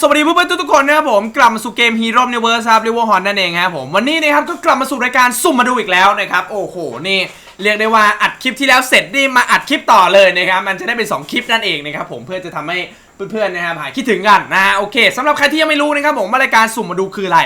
สวัสดีเพื่อนๆทุกๆคนนะครับผมกลับมาสู่เกม Hero Universe ครับ r i v e r Horn นั่นเองครับผมวันนี้นะครับก็กลับมาสู่รายการสุ่มมาดูอีกแล้วนะครับโอ้โหนี่เรียกได้ว่าอัดคลิปที่แล้วเสร็จนี่มาอัดคลิปต่อเลยนะครับมันจะได้เป็น2คลิปนั่นเองนะครับผมเพื่อจะทำให้เพื่อนๆนะครับหายคิดถึงกันนะฮะโอเคสำหรับใครที่ยังไม่รู้นะครับผมว่ารายการสุ่มมาดูคืออะไร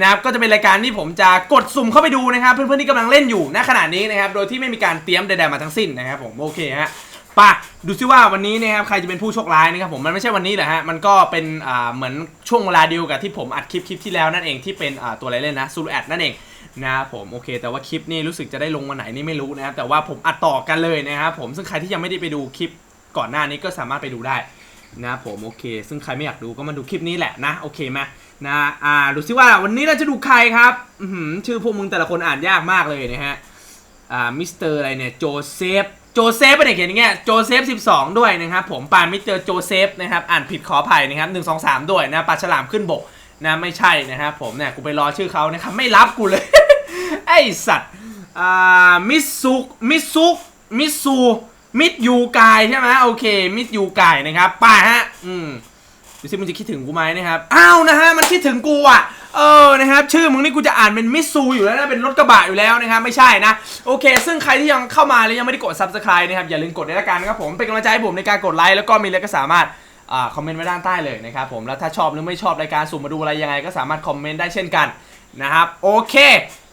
นะครับก็จะเป็นรายการที่ผมจะกดสุ่มเข้าไปดูนะครับเพื่อนๆที่กำลังเล่นอยู่ณขณะนี้นะครับโดยที่ไม่มีการเตรียมใดๆมาทั้งสิ้นนะครับผมโอเคฮะ ป่ะดูซิว่าวันนี้นะครับใครจะเป็นผู้โชคร้ายนะครับผมมันไม่ใช่วันนี้แหละฮะมันก็เป็นอ่าเหมือนช่วงเวลาเดียวกับที่ผมอัดคลิปคลิปที่แล้วนั่นเองที่เป็นอ่าตัวอะไรเล่นนะซูรูแอดนั่นเองนะครับผมโอเค แต่ว่าคลิปนี้รู้สึกจะได้ลงวันไหนนี่ไม่รู้นะครับแต่ว่าผมอัดต่อกันเลยนะครับผมซึ่งใครที่ยังไม่ได้ไปดูคลิปก่อนหน้านี้ก็สามารถไปดูได้นะผมโอเค ซึ่งใครไม่อยากดูก็มาดูคลิปนี้แหละนะโอเคไหมนะอ่าดูซิว่าวันนี้เราจะดูใครครับชื่อพวกมึงแต่ละคนอ่านยากมากเลยนะฮะอ่ามิสเตอร์อะไรเนี่ยโจเซฟ โจเซฟเป็นเด็กเขียนอย่างเงี้ยโจเซฟ 12 ด้วยนะครับผมปานมิสเตอร์โจเซฟนะครับอ่านผิดขออภัยนะครับ1 2 3ด้วยนะปลาฉลามขึ้นบกนะไม่ใช่นะครับผมเนี่ยกูไปรอชื่อเขานะครับไม่รับกูเลย ไอสัตว์อ่ามิสุกมิสุกมิซูมิดยูกายใช่ไหมโอเคมิดยูกายนะครับไป้าฮะอืมดูสิมึงจะคิดถึงกูไหมนะครับอ้าวนะฮะมันคิดถึงกูอะ เออนะครับชื่อมึงนี่กูจะอ่านเป็นมิสซูอยู่แล้วนะเป็นรถกระบะอยู่แล้วนะครับไม่ใช่นะโอเค ซึ่งใครที่ยังเข้ามาแล้วยังไม่ได้กด subscribe นะครับอย่าลืมกดด้วยละกันนะครับผมเป็นกำลังใจให้ผมในการกดไลค์แล้วก็มีอะไรก็สามารถอ่าคอมเมนต์ไว้ด้านใต้เลยนะครับผมแล้วถ้าชอบหรือไม่ชอบรายการสุ่มมาดูอะไรยังไงก็สามารถคอมเมนต์ได้เช่นกันนะครับโอเค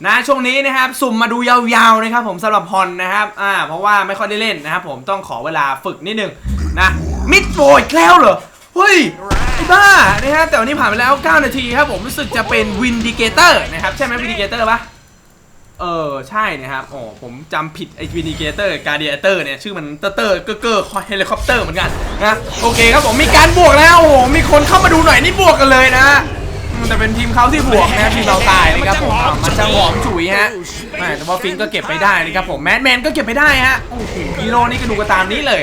นะช่วงนี้นะครับสุ่มมาดูยาวๆนะครับผมสำหรับฮอนนะครับอ่าเพราะว่าไม่ค่อยได้เล่นนะครับผมต้องขอเวลาฝึกนิดนึงนะมิดโบยแล้วเหรอ เฮ้ยไอ้บ้านะฮะแต่วันนี้ผ่านไปแล้ว 9 นาทีครับผมรู้สึกจะเป็นวินดิเกเตอร์นะครับใช่ไหมวินดิเกเตอร์ปะเออใช่นะครับโอ้ผมจำผิดไอ้วินดิเกเตอร์การเดียเตอร์เนี่ยชื่อมันเตอร์เตอร์เกอร์เกอร์เฮลิคอปเตอร์เหมือนกันนะโอเคครับผมมีการบวกแล้วโอ้โหมีคนเข้ามาดูหน่อยนี่บวกกันเลยนะ แต่เป็นทีมเขาที่บวกนะทีมเราตายนะครับผมมันจะหอมฉุยฮะแต่ว่าฟินก็เก็บไปได้นะครับผมแมนแมนก็เก็บไปได้ฮะโอ้โหฮีโร่นี่ก็ดูกันตามนี้เลย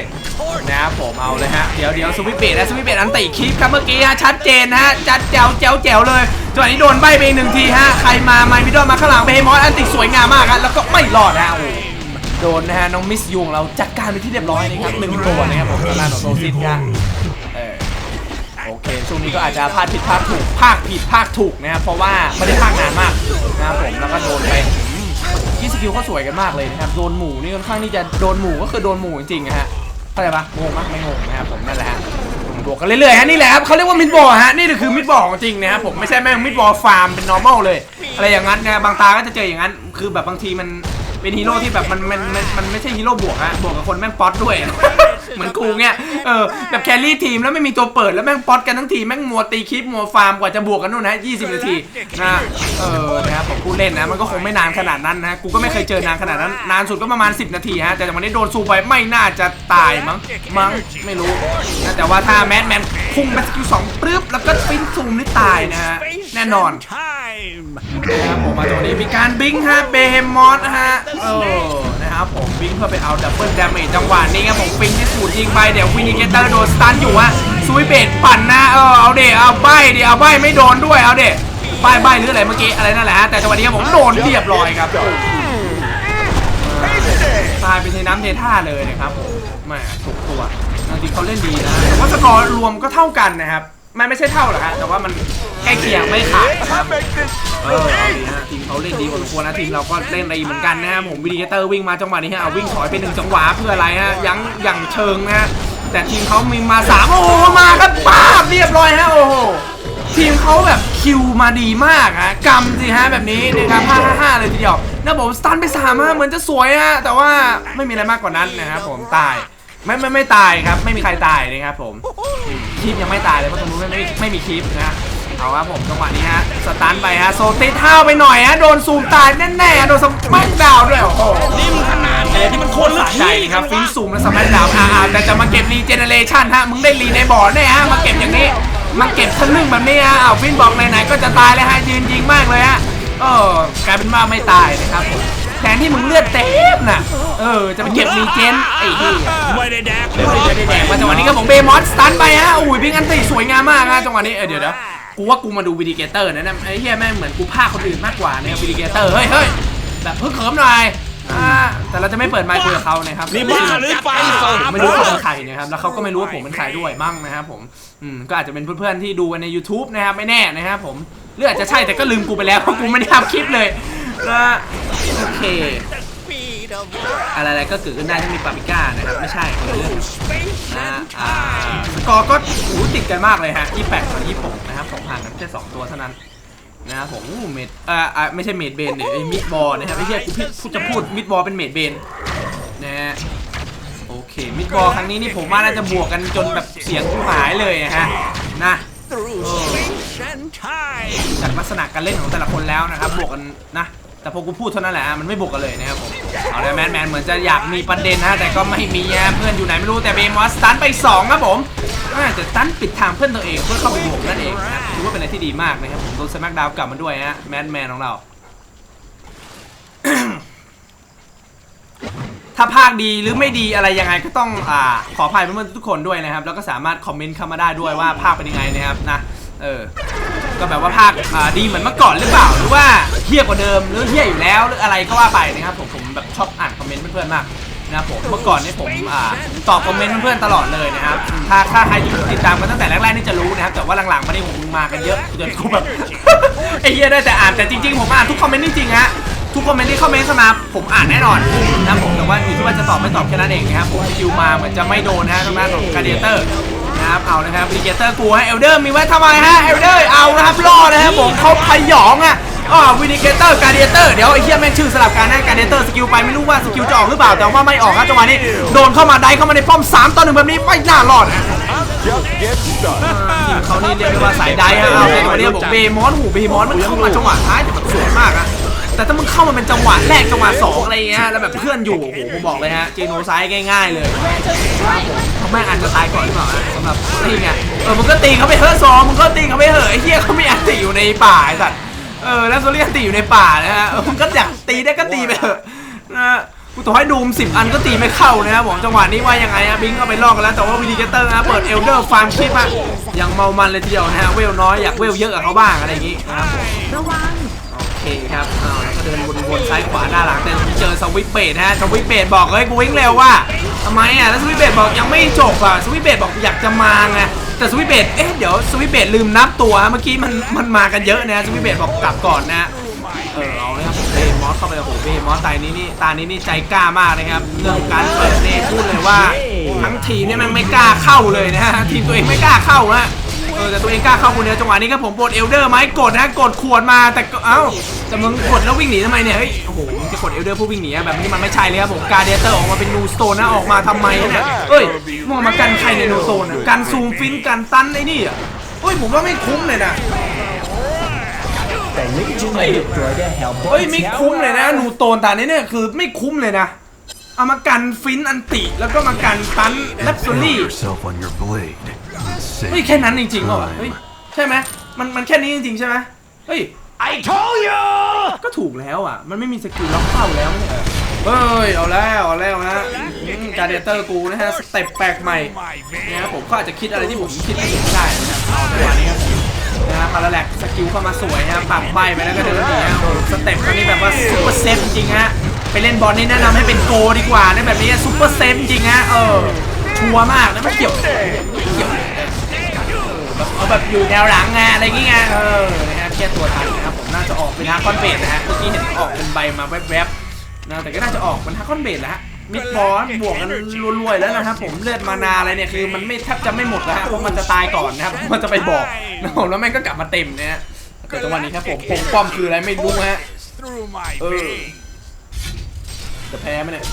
นะครับผมเอาเลยฮะเดี๋ยวเดี๋ยวสวิตเบตนะสวิตเบตอันติคลิปครับเมื่อกี้ฮะชัดเจนนะฮะจัดแจ๋วแจ๋วแจ๋วเลยจังหวะนี้โดนใบไปหนึ่งทีฮะใครมาไมมิดอมาข้างหลังเบมอสอันติสวยงามมากฮะแล้วก็ไม่รอดฮะโอ้โดนนะฮะน้องมิสยุงเราจัดการไปที่เรียบร้อยนะครับหนึ่งตัวนะครับผมทางด้านของโรซิสกันเออ โอเค ช่วงนี้ก็อาจจะพลาดผิดพลาดถูกภาคผิดภาคถูกนะครับ เพราะว่าไม่ได้ภาคนานมากนะครับผม แล้วก็โดนไปยี่สกิลเขาสวยกันมากเลยนะครับ โดนหมูนี่ค่อนข้างที่จะโดนหมูก็คือโดนหมูจริงๆนะฮะ เข้าใจปะงงปะไม่งงนะครับผมนั่นแหละฮะบวกกันเรื่อยๆฮะนี่แหละครับเขาเรียกว่ามิดบอลฮะนี่คือมิดบอลของจริงนะครับผมไม่ใช่แม่งมิดบอลฟาร์มเป็น normal เลย อะไรอย่างนั้นนะบางตาก็จะเจออย่างนั้น คือแบบบางทีมัน เป็นฮีโร่ที่แบบมันมันมันมันไม่ใช่ฮีโร่บวกฮะบวกกับคนแม่งป๊อตด้วย เหมือนกูเงี้ยเออแบบแครี่ทีมแล้วไม่มีตัวเปิดแล้วแม่งป๊อตกันทั้งทีมแม่งมัวตีคลิปมัวฟาร์มกว่าจะบวกกันนู่นนะ20 นาทีนะเออนะครับผมพูดเล่นนะมันก็คงไม่นานขนาดนั้นนะกูก็ไม่เคยเจอนานขนาดนั้นนานสุดก็ประมาณ 10 นาทีฮะแต่วันนี้โดนซูไปไม่น่าจะตายมั้งมั้งไม่รู้นะแต่ว่าถ้าแมนแมนพุ่งไปสกิลสองปึ๊บแล้วก็ฟินซูมนี่ตายนะฮะแน่นอน นะครับผมมาตรงนี้มีการบิงฮะเบเฮมอสฮะเออนะครับผมบิงเพื่อไปเอาดับเบิลดาเมจจังหวะนี้ครับผมฟิงที่สูดยิงไปเดี๋ยววินิเกเตอร์โดนสตันอยู่ฮะซุยเบดปั่นนะเออเอาเดเอาใบเดิเอาใบไม่โดนด้วยเอาเดใบใบหรืออะไรเมื่อกี้อะไรนั่นแหละฮะแต่จังหวะนี้ครับผมโดนเรียบร้อยครับตายไปในน้ำเทท่าเลยนะครับผมแหมถูกตัวจริงเขาเล่นดีนะแต่ว่าสกอร์รวมก็เท่ากันนะครับ มันไม่ใช่เท่าหรอกฮะแต่ว่ามันใกล้เคียงไม่ขาดนะครับเออเอาดีฮะทีมเขาเล่นดีกว่าสมควรนะทีมเราก็เล่นดีเหมือนกันนะครับผมวิดีเตอร์วิ่งมาจังหวะนี้ฮะเอาวิ่งถอยไปหนึ่งจังหวะเพื่ออะไรฮะยังอย่างเชิงนะฮะแต่ทีมเขามีมาสามโอ้โหมาครับป้าบเรียบร้อยฮะโอ้โหทีมเขาแบบคิวมาดีมากฮะกำสิฮะแบบนี้นะครับห้าห้าห้าเลยทีเดียวนะผมสตันไปสามฮะเหมือนจะสวยฮะแต่ว่าไม่มีอะไรมากกว่านั้นนะครับผมตาย ไม่ไม่ไม่ตายครับ ไม่มีใครตายนะครับผมคลิปยังไม่ตายเลยเพราะตรงนู้นไม่ไม่ไม่มีคลิปนะฮะเอาครับผมจังหวะนี้ฮะสตันไปฮะโซติเท้าไปหน่อยฮะโดนซูมตายแน่ๆโดนสมัคดาวด้วยโอ้โหนี่มันขนาดไหนที่มันคนหรือสะใจขี้ครับฟินซูมและสมัคดาวอ่าๆแต่จะมาเก็บรีเจเนเรชันฮะมึงได้รีในบ่อแน่ฮะมาเก็บอย่างนี้มาเก็บทะลึ่งแบบนี้ฮะอ้าวฟินบอกไหนๆก็จะตายแล้วฮะยืนยิงมากเลยฮะเออกลายเป็นว่าไม่ตายนะครับผม แทนที่มึงเลือดเต็มน่ะ เออ จะไปเก็บรีเจนไอ้เหี้ยไม่ได้แดกเลเดี๋ยวยจะได้แดงมาจังหวะนี้ก็ผมเบมอสสตันไปฮะอุ้ยพิงอันติสวยงามมากฮะจังหวะนี้ เออเดี๋ยวเดี๋ยวกูว่ากูมาดูวิดีเกเตอร์นะเนี่ยไอ้เหี้ยแม่งเหมือนกูพาคนอื่นมากกว่าเนี่ยวิดีเกเตอร์เฮ้ยเฮ้ยแบบเพิ่งเขิมหน่อยอ่าแต่เราจะไม่เปิดไมค์คุยกับเขานะครับนี่บ้าหรือไฟเปิดไม่รู้เขาเป็นใครนะครับ แล้วเขาก็ไม่รู้ว่าผมเป็นใครด้วยมั่งนะครับผมอืมก็อาจจะเป็นเพื่อนๆที่ดูกันใน YouTube นะครับไม่แน่นะครับผมหรืออาจจะใช่แต่ก็ลืมกูไปแล้วเพราะกูไม่ได้ทำคลิปเลย นะโอเค อะไรๆก็เกิดขึ้นได้ถ้ามีปาปิก้านะครับ ไม่ใช่คนละเรื่องนะอ่าสกอร์ก็หูติดกันมากเลยฮะ28ต่อ26นะครับผมห่างกันแค่2ตัวเท่านั้นนะครับผมอู้เมดอ่าอ่าไม่ใช่เมดเบนเนี่ยไอ้มิดบอลนะครับไอ้เหี้ยกูพิพูดจะพูดมิดบอลเป็นเมดเบนนะฮะโอเคมิดบอลครั้งนี้นี่ผมว่าน่าจะบวกกันจนแบบเสียงกูหายเลยอะฮะนะจากลักษณะการเล่นของแต่ละคนแล้วนะครับบวกกันนะ แต่พอกูพูดเท่านั้นแหละมันไม่บวกกันเลยนะครับผมเอาละแมนแมนเหมือนจะอยากมีประเด็นนะแต่ก็ไม่มีฮะเพื่อนอยู่ไหนไม่รู้แต่เบมอสตันไปสองครับผมแต่ตันปิดทางเพื่อนตัวเองเพื่อเข้าไปบวกนั่นเองนะถือว่าเป็นอะไรที่ดีมากนะครับผมโดนสมักดาวกลับมาด้วยฮะแมนแมนของเราถ้าภาคดีหรือไม่ดีอะไรยังไงก็ต้องอ่าขออภัยเพื่อนๆทุกคนด้วยนะครับ แล้วก็สามารถคอมเมนต์เข้ามาได้ด้วยว่าภาคเป็นยังไงนะครับนะเออ ก็แบบว่าภาคอ่าดีเหมือนเมื่อก่อนหรือเปล่า หรือว่าเฮี้ยกว่าเดิมหรือเฮี้ยอยู่แล้วหรืออะไรก็ว่าไปนะครับผมผมแบบชอบอ่านคอมเมนต์เพื่อนๆมากนะครับผมเมื่อก่อนเนี่ยผมอ่าตอบคอมเมนต์เพื่อนๆตลอดเลยนะครับ ถ้าถ้าใครติดตามกันตั้งแต่แรกๆนี่จะรู้นะครับ แต่ว่าหลังๆมานี่ผมมากันเยอะจนกูแบบไอ้เฮี้ยได้แต่อ่านแต่จริงๆผมอ่านทุกคอมเมนต์จริงๆฮะทุกคอมเมนต์ที่คอมเมนต์เข้ามาผมอ่านแน่นอนนะผมแต่ว่าอยู่ที่ว่าจะตอบไม่ตอบแค่นั้นเองนะครับผมคิวมาเหมือนจะไม่โดนนะฮะทางด้านของกาเดเตอร์ นะครับเอานะครับรีเกเตอร์กูให้เอลเดอร์มีไว้ทำไมฮะเอลเดอร์เอานะครับรอนะครับผมเขาพยองอะอ๋อวินิเกเตอร์การเดเตอร์เดี๋ยวไอ้เหี้ยแม่งชื่อสลับกันนะการเดเตอร์สกิลไปไม่รู้ว่าสกิลจะออกหรือเปล่าแต่ว่าไม่ออกครับจังหวะนี้โดนเข้ามาได้เข้ามาในป้อม3ต่อหนึ่งแบบนี้ไม่น่ารอดนะทีมเขานี่เรียกว่าสายได้ฮะเอาแต่จังหวะนี้ผมเบมอนหูเบมอนมันเข้ามาจังหวะท้ายแต่มันสวยมากอะ แต่ถ้ามึงเข้ามาเป็นจังหวะแรกจังหวะสองอะไรเงี้ยแล้วแบบเพื่อนอยู่โอ้โหผมบอกเลยฮะเจโนไซด์ง่ายๆเลยเขาแม่งอาจจะตายก่อนหรือเปล่านะสำหรับนี่ไงเออมึงก็ตีเขาไปเถอะซอมึงก็ตีเขาไปเถอะไอ้เหี้ยเขาไม่อันติอยู่ในป่าไอ้สัตว์เออแล้วโซเลียนตีอยู่ในป่านะฮะมึงก็อยากตีได้ก็ตีไปเถอะนะ กูต่อให้ดูมสิบอันก็ตีไม่เข้านะครับผมจังหวะนี้ว่ายังไงฮะบิงก็ไปลอกกันแล้วแต่ว่าวิดีเกเตอร์นะเปิดเอลเดอร์ฟาร์มคลิปอะยังเมามันเลยทีเดียวนะฮะเวลน้อยอยากเวลเยอะกับเขาบ้างอะไรอย่างงี้นะครับผมระวังโอเคครับเอาแล้วก็เดินวนๆซ้ายขวาหน้าหลังแต่เจอสวิปเบดฮะสวิปเบดบอกเฮ้ยกูวิ่งเร็วว่าทำไมอะแล้วสวิปเบดบอกยังไม่จบอะสวิปเบดบอกอยากจะมาไงแต่สวิปเบดเอ๊ะเดี๋ยวสวิปเบดลืมนับตัวเมื่อกี้มันมันมากันเยอะนะสวิปเบดบอกกลับก่อนนะ เบมอสเข้าไปโอ้โหเบมอสตายนี้นี่ตานี้นี่ใจกล้ามากนะครับเรื่องการเปิดเนี่ยพูดเลยว่าทั้งทีมเนี่ยมันไม่กล้าเข้าเลยนะฮะทีมตัวเองไม่กล้าเข้าฮะเออแต่ตัวเองกล้าเข้าคนเดียวจังหวะนี้ครับผมปลดเอลเดอร์ไหมกดนะกดขวดมาแต่ก็เอ้าแต่มึงกดแล้ววิ่งหนีทำไมเนี่ยเฮ้ยโอ้โหมึงจะกดเอลเดอร์เพื่อวิ่งหนีอะแบบนี้มันไม่ใช่เลยครับผมการเดเตอร์ออกมาเป็นนูสโตนนะออกมาทำไมเนี่ยเอ้ยมึงเอามากันใครในนูสโตนอะกันซูมฟินกันตันไอ้นี่อะเฮ้ยผมว่าไม่คุ้มเลยนะ เฮ้ย Hellboy ไม่คุ้ม tower. เลยนะนูโตนตานี้เนี่ยคือไม่คุ้มเลยนะ เอามากันฟินอันติแล้วก็มากันตันแลปโซลี่ yourself on your blade. เฮ้ยแค่นั้นจริงๆเหรอวะเฮ้ยใช่ไหมมันมันแค่นี้จริงๆใช่ไหมเฮ้ย I told you ก็ถูกแล้วอะ มันไม่มีสกิลล็อกเข้าแล้วเนี่ยเฮ้ย เอาแล้วเอาแล้วนะการเดเตอร์กูนะฮะ สเต็ปแปลกใหม่นะครับผมก็อาจจะคิดอะไรที่ผมคิดไม่ถึงได้นะครับเอาจังหวะนี้ครับนะฮะ พาราแลกสกิลเข้ามาสวยนะปักใบไปแล้วก็เดินหนีฮะสเต็ปครั้งนี้แบบว่าซุปเปอร์เซฟจริงฮะไปเล่นบอลนี่แนะนำให้เป็นโกดีกว่านะแบบนี้ซุปเปอร์เซฟจริงฮะเออชัวร์มากนะไม่เกี่ยวเกี่ยวแบบเอาแบบอยู่แนวหลังไงอะไรอย่างเงี้ยเออนะครับแค่ตัวทันนะครับผมน่าจะออกเป็นฮาร์คอนเบดนะฮะเมื่อกี้เห็นออกเป็นใบมาแวบๆนะแต่ก็น่าจะออกเป็นฮาร์คอนเบดแล้วฮะ มิดบอลบวกกันรวยๆแล้วนะครับผมเลือดมานาอะไรเนี่ยคือมันไม่แทบจะไม่หมดแล้วฮะเพราะมันจะตายก่อนนะครับมันจะไปบอกนะผมแล้วแม่งก็กลับมาเต็มเนะฮะแต่จังหวะนี้ครับผมผมป้อมคืออะไรไม่รู้ฮะเออจะแพ้ไหมเนี่ย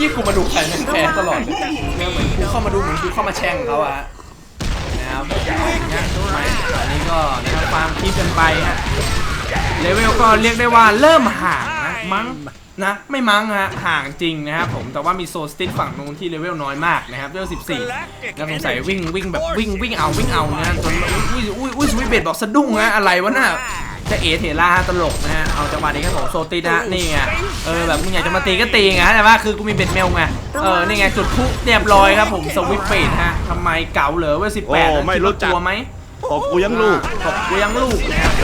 พี่กูมาดูใครแม่งแพ้ตลอดเนี่ยเหมือนกูเข้ามาดูเหมือนกูเข้ามาแช่งเขาอะนะครับนะอันนี้ก็นะครับฟาร์มคลิปกันไปฮะเลเวลก็เรียกได้ว่าเริ่มห่างนะมั้ง นะไม่มั้งฮะห่างจริงนะครับผมแต่ว่ามีโซสตินฝั่งนู้นที่เลเวลน้อยมากนะครับเลเวล14แล้วสงสัยวิ่งวิ่งแบบวิ่งวิ่งเอาวิ่งเอานะจนอุ้ยอุ้ยอุ้ยสวิตเบดบอกสะดุ้งนะอะไรวะน่ะจะเอเทล่าตลกนะฮะเอาจังหวะนี้ครับผมโซตินะนี่ไงเออแบบมึงอยากจะมาตีก็ตีไงแต่ว่าคือกูมีเบ็ดเมลไงเออนี่ไงจุดพลุเรียบร้อยครับผมสวิตเบดฮะทำไมเก๋าเหรอเว่า18โอ้ไม่รู้จักตัวไหมตบกูยังลูกตบกูยังลูกนะครับ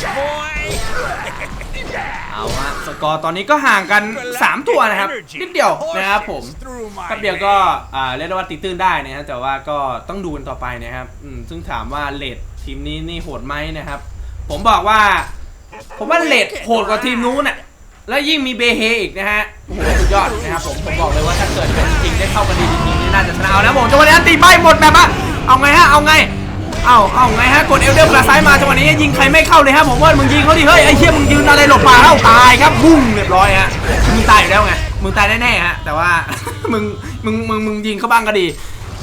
twinkle twinkle boy. เอาฮะสกอร์ตอนนี้ก็ห่างกัน 3 ตัวนะครับนิดเดียวนะครับผม Through my แป๊บเดียวก็อ่าเรียกได้ว่าตีตื้นได้นะฮะแต่ว่าก็ต้องดูกันต่อไปนะครับอืมซึ่งถามว่าเลดทีมนี้นี่โหดไหมนะครับ ผมบอกว่า ผมว่าเลดโหดกว่าทีมนู้นน่ะแล้วยิ่งมีเบเฮอีกนะฮะโอ้โหสุดยอดนะครับผมผมบอกเลยว่าถ้าเกิดเป็นจริงได้เข้ากันดีจริงๆนี่น่าจะชนะเอานะผมจังหวะนี้ตีใบหมดแบบว่าเอาไงฮะเอาไง เอาเอาไงฮะกดเอลเดอร์กระซ้ายมาจังหวะนี้ยิงใครไม่เข้าเลยฮะผมว่ามึงยิงเขาดิเฮ้ยไอ้เชี่ยมึงยืนอะไรหลบป่าเข้าตายครับบุ้งเรียบร้อยฮะมึงตายอยู่แล้วไงมึงตายแน่ๆฮะแต่ว่ามึงมึงมึงมึงยิงเขาบ้างก็ดี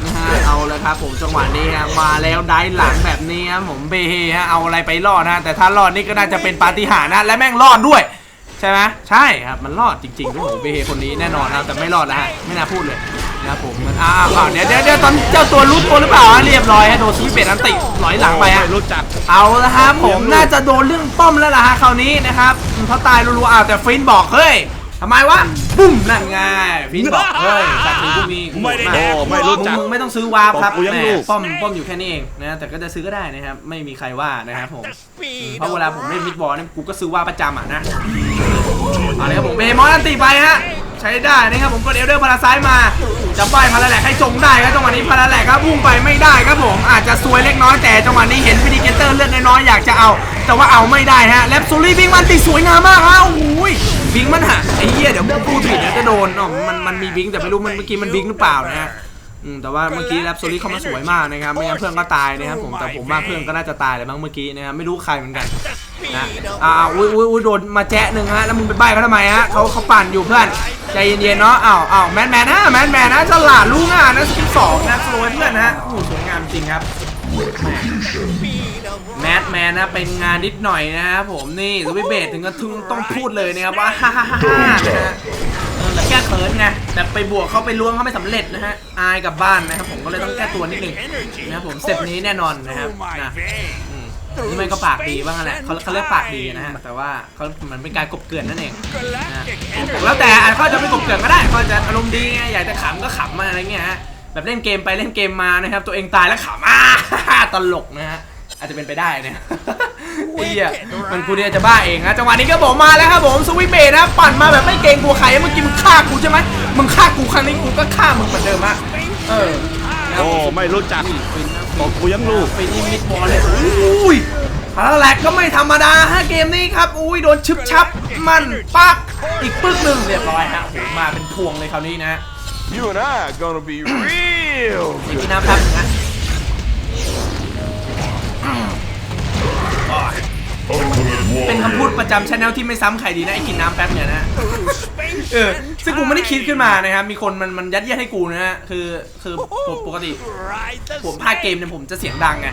นะฮะเอาเลยครับผมจังหวะนี้ฮะมาแล้วได้หลังแบบนี้ครับผมเบเฮฮะเอาอะไรไปรอดนะแต่ถ้ารอดนี่ก็น่าจะเป็นปาฏิหาริย์นะและแม่งรอดด้วยใช่ไหมใช่ครับมันรอดจริงๆด้วยผมเบเฮคนนี้แน่นอนนะครับแต่ไม่รอดแล้วฮะไม่น่าพูดเลย นะครับผมมันอ้าวอ้าวเดี๋ยวเดี๋ยวเดี๋ยวตอนเจ้าตัวรู้ตัวหรือเปล่าฮะเรียบร้อยฮะโดนสวิปเบตอันติหลอยหลังไปฮะไม่รู้จัก เอาละครับผมน่าจะโดนเรื่องป้อมแล้วล่ะฮะคราวนี้นะครับอืมเพราะตายรัวๆอ้าวแต่ฟินบอกเฮ้ย ทำไมวะปุ้มนั่นไงฟินบอกเฮ้ยจากนี้กูมีไม่ได้โหแดดกมากไม่รู้จักมึงไม่ต้องซื้อวาร์ปครับผมกูยังแหมลูกป้อมป้อมอยู่แค่นี้เองนะแต่ก็จะซื้อก็ได้นะครับไม่มีใครว่านะครับผม Speed เพราะเวลาผมเล่นมิดบอลเนี่ยกูก็ซื้อว่าประจำอะนะเอาเลยครับผมเบมอนอันตีไปฮะใช้ได้นะครับผมก็เอลเดอร์พาราซ้ายมาจะป้ายพาราแหลกให้จงได้ครับจังหวะนี้พาราแหลกครับพุ่งไปไม่ได้ครับผมอาจจะซวยเล็กน้อยแต่จังหวะนี้เห็นฟินิเกเตอร์เลือดน้อยๆอยากจะเอา แต่ว่าเอาไม่ได้ฮะแลปซูรี่บิงมันติสวยงามมากฮะโอ้ โหบิงมันหะไอ้เหี้ยเดี๋ยวกูพูดผิดเดี๋ยวจะโดนอ๋อมันมันมีบิงแต่ไม่รู้มันเมื่อกี้มันบิงหรือเปล่านะฮะแต่ว่าเมื่อกี้แรปโซลี่เข้ามาสวยมากนะครับไม่งั้นเพื่อนก็ตายนะครับผมแต่ผมว่าเพื่อนก็น่าจะตายและมั้งเมื่อกี้นะครับไม่รู้ใครเหมือนกันนะอ่าอุ้ยอุ้ยอุ้ยโดนมาแจ๊ะหนึ่งฮะแล้วมึงไปใบ้เขาทำไมฮะเขาเขาปั่นอยู่เพื่อนใจเย็นๆเนาะอ้าวอ้าวแมนแมนนะแมนแมนนะฉลาดรู้งานนะสกิลสองนะสโลว์เพื่อนนะฮะโอ้สวยงามจริงครับ แมทแมนนะเป็นงานนิดหน่อยนะครับผมนี่สวิเบตถึงกับทึงต้องพูดเลยนะครับว่าฮ่าฮ่าฮ่าฮ่านะฮะเออแต่แก้เขินไงแต่ไปบวกเขาไปล้วงเขาไม่สำเร็จนะฮะอายกลับบ้านนะครับผมก็เลยต้องแก้ตัวนิดนึงนะครับผมเซตนี้แน่นอนนะครับนะอืมนี่มันก็ปากดีบ้างแหละเขาเขาเรียกปากดีนะฮะแต่ว่าเขามันเป็นการกบเกลื่อนนั่นเองนะแล้วแต่อาจเขาจะไม่กบเกลื่อนก็ได้เขาจะอารมณ์ดีไงอยากจะขำก็ขำมาอะไรเงี้ยฮะ แบบเล่นเกมไปเล่นเกมมานะครับ ตัวเองตายแล้วขำอ่าตลกนะฮะอาจจะเป็นไปได้เนี่ยไอ้เหี้ยมันกูเนี่ยจะบ้าเองนะจังหวะนี้ก็บอกมาแล้วครับผมสวิตเบทนะปั่นมาแบบไม่เกรงกลัวใครเมื่อกี้มึงฆ่ากูใช่ไหมมึงฆ่ากูครั้งนี้กูก็ฆ่ามึงเหมือนเดิมฮะเออนะครับโอ้ไม่รู้จักฟินนะบอกกูยังลูกฟินนี่มิดบอลเลยอุ้ยพาราแลกก็ไม่ธรรมดาฮะเกมนี้ครับอุ้ยโดนชึบชับมันปักอีกปึ๊กหนึ่งเรียบร้อยฮะโอ้โหมาเป็นพวงเลยคราวนี้นะ You and I are gonna be real ไอ้กินน้ำครับนะเป็นคำพูดประจำชแนลที่ไม่ซ้ำใครดีนะไอ้กินน้ำแป๊บเนี่ยนะเออซึ่งกูไม่ได้คิดขึ้นมานะครับ มีคนมันมันยัดเยียดให้กูนะฮะคือคือปกปกติ Ride the ผมพากย์เกมเนี่ยผมจะเสียงดังไง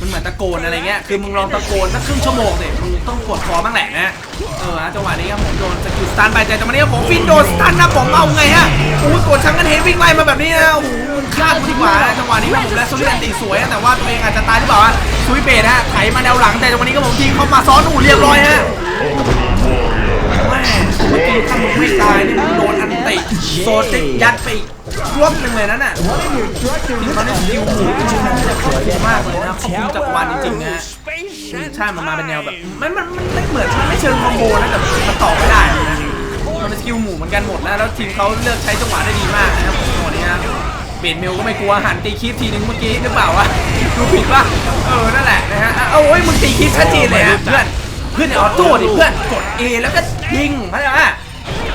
มันเหมือนตะโกนอะไรเงี้ย คือมึงลองตะโกนสักครึ่งชั่วโมงเนี่ยมึง ต้องกดคอบ้างแหละนะเออจังหวะนี้ครับผมโดนสกิลสตันไปแต่จังหวะนี้ผมฟินโดนสตันนะผมเอาไงฮะโอ้ยกดชังกันเฮดวิ่งไล่มาแบบนี้นะโอ้โหมึงฆ่ากูดีกว่านะจังหวะนี้ครับผมและโซลิอันตีสวยนะแต่ว่าตัวเองอาจจะตายหรือเปล่าซุยเบดฮะไถมาแนวหลังแต่จังหวะนี้ก็ผมยิงเข้ามาซ้อนอูเรียบร้อยฮะแม่เมื่อกี้ถ้ามึงไม่ตายนี่มึงโดนอันติโซติกยัดไปรวบหนึ่งเลยนั่นน่ะที่เขาได้สกิลหมูที่มันะครอบคลุมมากเลยนะครอบคลุมจักรวาลจริงๆนะ ฮะ space อืม and ใช่มันมาเป็นแนวแบบมันมันมันไม่เหมือนมันไม่เชิงคอมโบนะแต่มันต่อไม่ได้นะมันเป็นสกิลหมูเหมือนกันหมดนะแล้วทีมเขาเลือกใช้จังหวะได้ดีมากนะครับผมตัวนี้นะเบนเมลก็ไม่กลัวหันตีคลิปทีนึงเมื่อกี้หรือเปล่าวะดูผิดปะเออนั่นแหละนะฮะอะเอาโอ้ยมึงตีคลิปชัดเจนเลยฮะเพื่อนเพื่อนเนี่ยออโต้ดิเพื่อนกด A แล้วก็ยิงเข้าใจไหม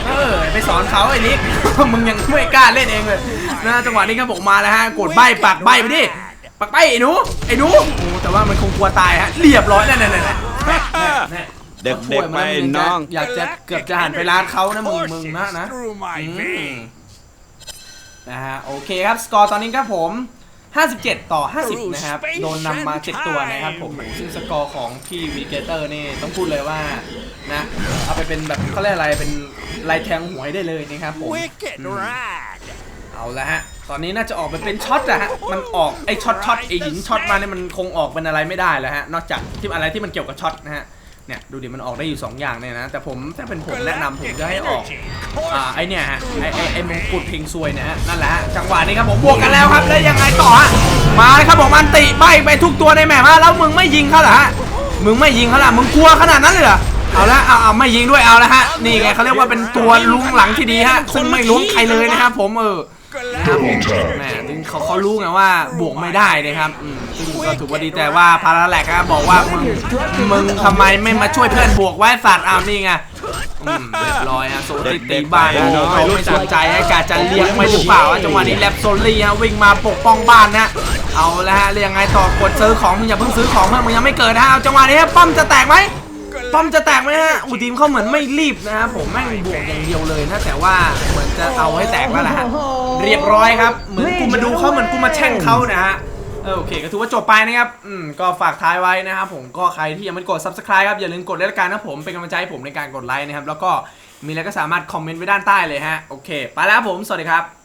เออไปสอนเขาไอ้นิกมึงยังไม่กล้าเล่นเองเลยนะจังหวะนี้ครับผมมาแล้วฮะกดใบปักใบไปดิปักใบไอ้หนูไอ้หนูโอ้ แต่ว่ามันคงกลัวตายฮะเรียบร้อยนั่นนั่นนั่นเด็กๆไปน้อง อยากจะเกือบจะหันไปร้านเขานะมึงมึงนะนะ through my อืม veins. นะฮะโอเคครับ สกอร์ตอนนี้ครับผม 57 ต่อ 50 นะครับโดนนำมา7ตัวนะครับผมซึ่งสกอร์ของพี่วีเกเตอร์นี่ ต้องพูดเลยว่านะเอาไปเป็นแบบเขาเรียกอะไรเป็นลายแทงหวยได้เลยนะครับผม Wicked อืม ride. เอาละฮะ ตอนนี้น่าจะออกไปเป็นช็อตอะฮะ มันออกไอช็อตช็อตไอหินช็อตมาเนี่ยมันคงออกเป็นอะไรไม่ได้แล้วฮะ นอกจากที่อะไรที่มันเกี่ยวกับช็อตนะฮะ เนี่ยดูดิมันออกได้อยู่ 2 อย่างเนี่ยนะ แต่ผมถ้าเป็นผมแนะนำผมจะให้ออก อ่าไอเนี่ยฮะ ไอไอไอมงกุฎเพลงซวยนะฮะ นั่นแหละฮะจังหวะนี้ครับผมบวกกันแล้วครับ แล้วยังไงต่อฮะ มาครับผมอันติใบไปทุกตัวในแมปฮะแล้วมึงไม่ยิงเขาเหรอฮะ มึงไม่ยิงเขาล่ะมึงกลัวขนาดนั้นเลยเหรอเอาละเอาเอาไม่ยิงด้วยเอาละฮะ นี่ไงเขาเรียกว่าเป็นตัวลุงหลังที่ดีฮะ ซึ่งไม่ล้งใครเลยนะครับผมเออ ครับผมแหมถึงเขาเขารู้ไงว่าบวกไม่ได้นะครับอืมซึ่งก็ถือว่าดีแต่ว่าพาราแลกครับบอกว่ามึงมึงทำไมไม่มาช่วยเพื่อนบวกไว้สัตว์อ้าวนี่ไงอืมเรียบร้อยฮะโซติตีบ้านนะเขาไม่สนใจให้กาจะเลี้ยงไว้หรือเปล่าจังหวะนี้แลบโซลี่ฮะวิ่งมาปกป้องบ้านนะเอาละฮะเรียงไงต่อกดซื้อของมึงอย่าเพิ่งซื้อของเพื่อนมึงยังไม่เกิดนะฮะเอาจังหวะนี้ป้อมจะแตกไหม ป้อมจะแตกไหมฮะอูทีมเขาเหมือนไม่รีบนะครับผมแม่งบวกอย่างเดียวเลยนะแต่ว่าเหมือนจะเอาให้แตกแล้วล่ะฮะเรียบร้อยครับ เหมือนกูมาดูเขาเหมือนกูมาแช่งเขานะฮะเออโอเคก็ถือว่าจบไปนะครับอืมก็ฝากท้ายไว้นะครับผมก็ใครที่ยังไม่กด subscribe ครับอย่าลืมกดด้วยละกันนะผมเป็นกำลังใจให้ผมในการกดไลค์นะครับแล้วก็มีอะไรก็สามารถคอมเมนต์ไว้ด้านใต้เลยฮะโอเค ไปแล้วครับผมสวัสดีครับ